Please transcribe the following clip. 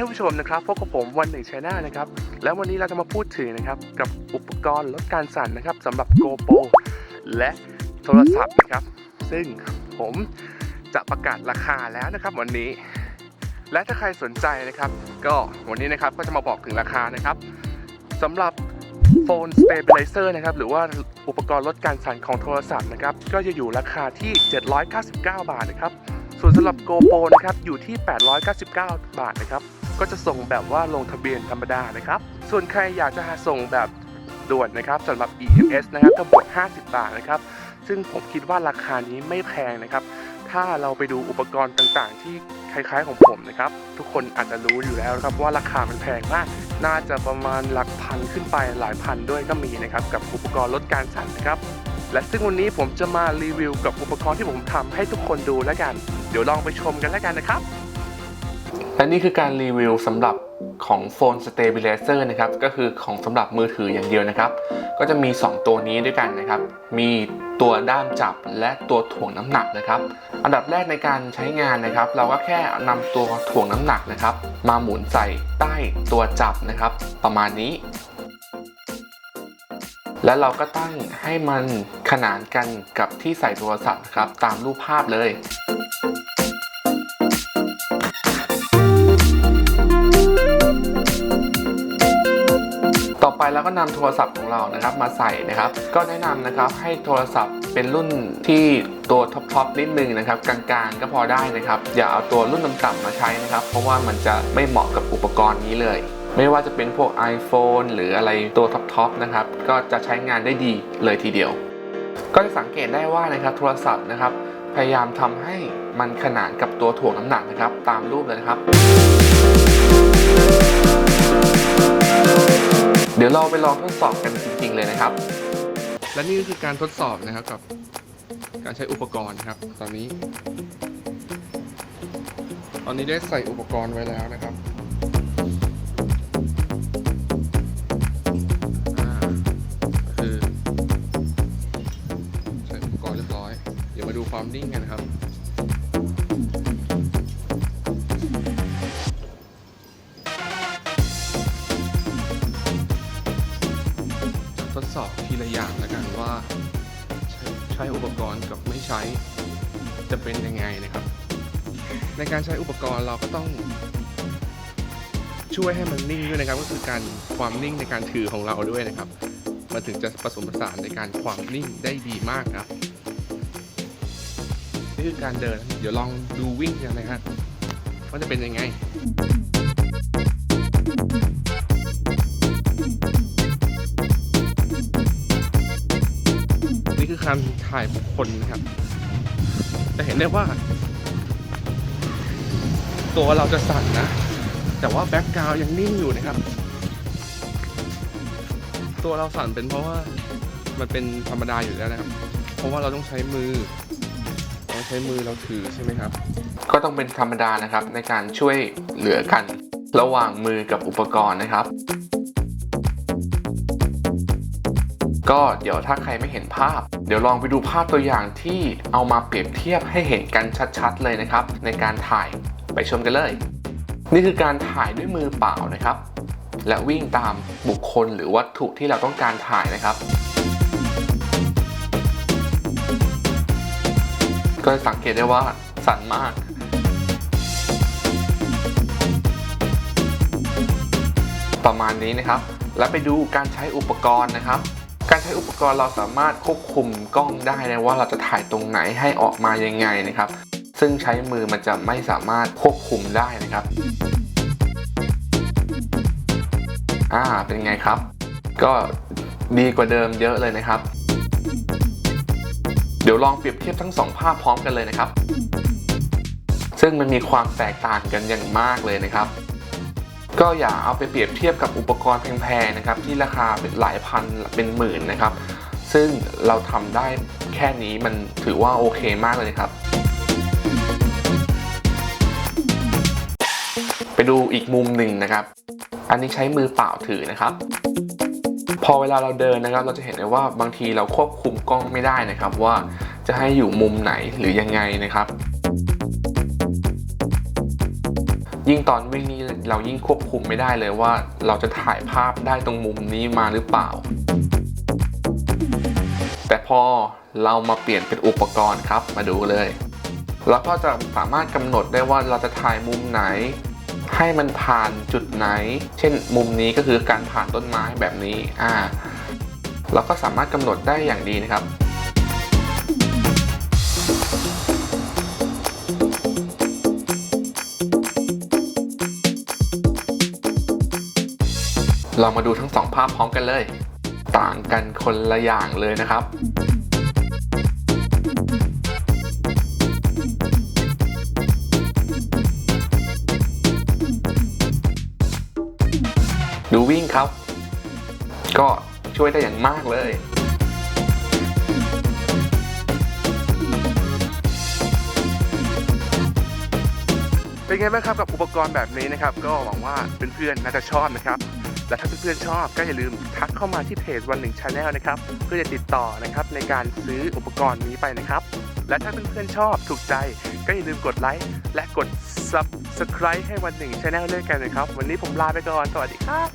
ท่านผู้ชมนะครับพบกับผมวันหนึ่งชาแนลนะครับ แล้ววันนี้เราจะมาพูดถึงนะครับกับอุปกรณ์ลดการสั่นนะครับสำหรับ GoPro และโทรศัพท์นะครับ ซึ่งผมจะประกาศราคาแล้วนะครับวันนี้ และถ้าใครสนใจนะครับ ก็วันนี้นะครับก็จะมาบอกถึงราคานะครับสำหรับโฟน Stabilizer นะครับหรือว่าอุปกรณ์ลดการสั่นของโทรศัพท์นะครับก็จะอยู่ราคาที่ 799 บาทนะครับ ส่วนสำหรับ GoPro นะครับอยู่ที่ 899 บาทนะครับก็จะส่งแบบว่าลงทะเบียนธรรมดานะครับ ส่วนใครอยากจะหาส่งแบบด่วนนะครับสำหรับ EMS นะครับก็บวก50 บาทนะครับ ซึ่งผมคิดว่าราคานี้ไม่แพงนะครับ ถ้าเราไปดูอุปกรณ์ต่างๆ ที่คล้ายๆของผมนะครับ ทุกคนอาจจะรู้อยู่แล้วนะครับว่าราคามันแพงมาก น่าจะประมาณหลักพันขึ้นไปหลายพันด้วยก็มีนะครับ กับอุปกรณ์ลดการสั่นนะครับ และซึ่งวันนี้ผมจะมารีวิวกับอุปกรณ์ที่ผมทำให้ทุกคนดูแล้วกัน เดี๋ยวลองไปชมกันแล้วกันนะครับ และนี่คือการรีวิวสำหรับของโฟน Stabilizer นะครับ ก็คือของสำหรับมือถืออย่างเดียวนะครับ ก็จะมี 2 ตัวนี้ด้วยกันนะครับ มีตัวด้ามจับและตัวถ่วงน้ำหนักนะครับ อันดับแรกในการใช้งานนะครับ เราก็แค่นำตัวถ่วงน้ำหนักนะครับ มาหมุนใส่ใต้ตัวจับนะครับ ประมาณนี้ แล้วเราก็ตั้งให้มันขนานกันกับที่ใส่โทรศัพท์ครับตามรูปภาพเลยต่อไปเราก็นำโทรศัพท์ของเรานะครับมาใส่นะครับ ก็แนะนำนะครับให้โทรศัพท์เป็นรุ่นที่ตัวท็อปๆนิดนึงนะครับ กลางๆก็พอได้นะครับ อย่าเอาตัวรุ่นต่ำๆมาใช้นะครับ เพราะว่ามันจะไม่เหมาะกับอุปกรณ์นี้เลย ไม่ว่าจะเป็นพวก iPhone หรืออะไรตัวท็อปๆนะครับ ก็จะใช้งานได้ดีเลยทีเดียว ก็จะสังเกตได้ว่านะครับโทรศัพท์นะครับ พยายามทำให้มันขนานกับตัวถ่วงน้ำหนักนะครับ ตามรูปเลยนะครับเดี๋ยวเราไปลองทดสอบกันจริง ๆ เลยนะครับ และนี่ก็คือการทดสอบนะครับกับ การใช้อุปกรณ์ครับ ตอนนี้ ตอนนี้ได้ใส่อุปกรณ์ไว้แล้วนะครับ ดี๋ยวมาดูความนิ่งกันครับ ทดสอบทีละอย่างแล้วกันว่า ใช้ใช้อุปกรณ์กับไม่ใช้จะเป็นยังไงนะครับ ในการใช้อุปกรณ์เราก็ต้องช่วยให้มันนิ่งด้วยนะครับ ก็คือการความนิ่งในการถือของเราด้วยนะครับ มันถึงจะผสมผสานในการความนิ่งได้ดีมากครับ นี่คือการเดิน เดี๋ยวลองดูวิ่งกันนะฮะว่าจะเป็นยังไงนี่คือการถ่ายบุคคลนะครับ จะเห็นได้ว่า ตัวเราจะสั่นนะ แต่ว่าแบ็กกราวยังนิ่งอยู่นะครับ ตัวเราสั่นเป็นเพราะว่ามันเป็นธรรมดาอยู่แล้วนะครับ เพราะว่าเราต้องใช้มือ ใช้มือเราถือใช่ไหมครับ ก็ต้องเป็นธรรมดานะครับ ในการช่วยเหลือกันระหว่างมือกับอุปกรณ์นะครับ ก็เดี๋ยวถ้าใครไม่เห็นภาพ เดี๋ยวลองไปดูภาพตัวอย่างที่เอามาเปรียบเทียบให้เห็นกันชัดๆเลยนะครับ ในการถ่ายไปชมกันเลย นี่คือการถ่ายด้วยมือเปล่านะครับ และวิ่งตามบุคคลหรือวัตถุที่เราต้องการถ่ายนะครับ ก็สังเกตได้ว่าสั่นมาก ประมาณนี้นะครับ แล้วไปดูการใช้อุปกรณ์นะครับ การใช้อุปกรณ์เราสามารถควบคุมกล้องได้นะว่าเราจะถ่ายตรงไหนให้ออกมายังไงนะครับ ซึ่งใช้มือมันจะไม่สามารถควบคุมได้นะครับอ่าเป็นไงครับ ก็ดีกว่าเดิมเยอะเลยนะครับ ดี๋ยวลองเปรียบเทียบทั้งสองภาพพร้อมกันเลยนะครับ ซึ่งมันมีความแตกต่างกันอย่างมากเลยนะครับ ก็อย่าเอาไปเปรียบเทียบกับอุปกรณ์แพงๆนะครับ ที่ราคาเป็นหลายพันเป็นหมื่นนะครับ ซึ่งเราทำได้แค่นี้มันถือว่าโอเคมากเลยครับ ไปดูอีกมุมหนึ่งนะครับ อันนี้ใช้มือเปล่าถือนะครับ อเวลาเราเดินนะครับ เราจะเห็นได้ว่าบางทีเราควบคุมกล้องไม่ได้นะครับ ว่าจะให้อยู่มุมไหนหรือยังไงนะครับ ยิ่งตอนวิ่งนี่เรายิ่งควบคุมไม่ได้เลยว่า เราจะถ่ายภาพได้ตรงมุมนี้มาหรือเปล่า แต่พอเรามาเปลี่ยนเป็นอุปกรณ์ครับมาดูเลยเราก็จะสามารถกำหนดได้ว่าเราจะถ่ายมุมไหน ให้มันผ่านจุดไหน เช่นมุมนี้ก็คือการผ่านต้นไม้แบบนี้อ่าเราก็สามารถกำหนดได้อย่างดีนะครับเรามาดูทั้งสองภาพพร้อมกันเลย ต่างกันคนละอย่างเลยนะครับ ดูวิ่งครับ ก็ช่วยได้อย่างมากเลย เป็นไงบ้างครับกับอุปกรณ์แบบนี้นะครับ ก็หวังว่าเพื่อนๆน่าจะชอบนะครับ และถ้าเพื่อนๆชอบก็อย่าลืมทักเข้ามาที่เพจวันหนึ่งชาแนลนะครับ เพื่อจะติดต่อนะครับในการซื้ออุปกรณ์นี้ไปนะครับ และถ้าเพื่อนๆชอบถูกใจ ก็อย่าลืมกดไลค์และกด subscribe ให้วันหนึ่งชาแนลด้วยกันนะครับ วันนี้ผมลาไปก่อน สวัสดีครับ